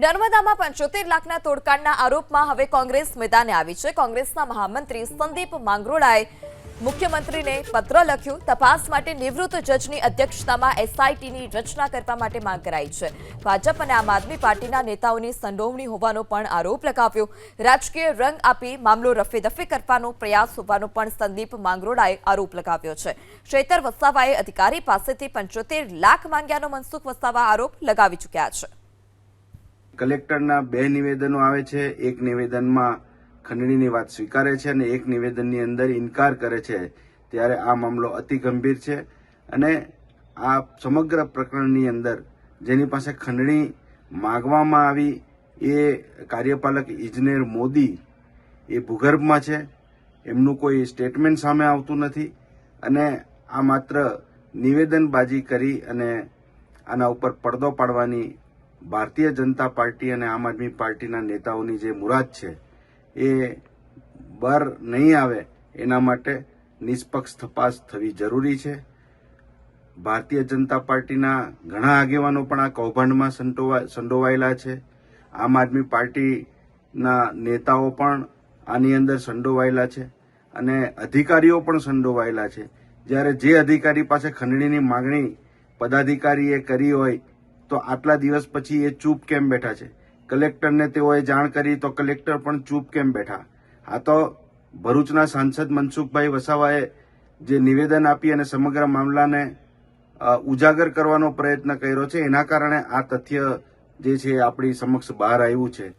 નર્મદામાં પંચોતેર લાખના તોડકાંડના આરોપમાં હવે કોંગ્રેસ મેદાને આવી છે. કોંગ્રેસના મહામંત્રી સંદીપ માંગરોળાએ મુખ્યમંત્રીને પત્ર લખ્યું, તપાસ માટે નિવૃત્ત જજની અધ્યક્ષતામાં એસઆઈટીની રચના કરવા માટે માંગ કરાઈ છે. ભાજપ અને આમ આદમી પાર્ટીના નેતાઓની સંડોવણી હોવાનો પણ આરોપ લગાવ્યો. રાજકીય રંગ આપી મામલો રફેદફે કરવાનો પ્રયાસ હોવાનો પણ સંદીપ માંગરોળાએ આરોપ લગાવ્યો છે. શેતર વસાવાએ અધિકારી પાસેથી પંચોતેર લાખ માંગ્યાનો મનસુખ વસાવા આરોપ લગાવી ચૂક્યા છે. કલેક્ટરના બે નિવેદનો આવે છે. એક નિવેદનમાં ખંડણીની વાત સ્વીકારે છે અને એક નિવેદનની અંદર ઇનકાર કરે છે ત્યારે આ મામલો અતિ ગંભીર છે. અને આ સમગ્ર પ્રકરણની અંદર જેની પાસે ખંડણી માગવામાં આવી એ કાર્યપાલક ઇજનેર મોદી એ ભૂગર્ભમાં છે. એમનું કોઈ સ્ટેટમેન્ટ સામે આવતું નથી અને આ માત્ર નિવેદનબાજી કરી અને આના ઉપર પડદો પાડવાની ભારતીય જનતા પાર્ટી અને આમ આદમી પાર્ટીના નેતાઓની જે મુરાદ છે, એ બર નહીં આવે એના માટે નિષ્પક્ષ તપાસ થવી જરૂરી છે. ભારતીય જનતા પાર્ટીના ઘણા આગેવાનો પણ આ કૌભાંડમાં સંડોવા- સંડોવાયેલા છે. આમ આદમી પાર્ટીના નેતાઓ પણ આની અંદર સંડોવાયેલા છે અને અધિકારીઓ પણ સંડોવાયેલા છે. જ્યારે જે અધિકારી પાસે ખંડણીની માગણી પદાધિકારીએ કરી હોય તો આટલા દિવસ પછી એ ચૂપ કેમ બેઠા છે? કલેક્ટરને તેઓએ જાણ કરી તો કલેક્ટર પણ ચૂપ કેમ બેઠા? આ તો ભરૂચના સાંસદ મનસુખભાઈ વસાવાએ જે નિવેદન આપી અને સમગ્ર મામલાને ઉજાગર કરવાનો પ્રયત્ન કર્યો છે, એના કારણે આ તથ્ય જે છે આપણી સમક્ષ બહાર આવ્યું છે.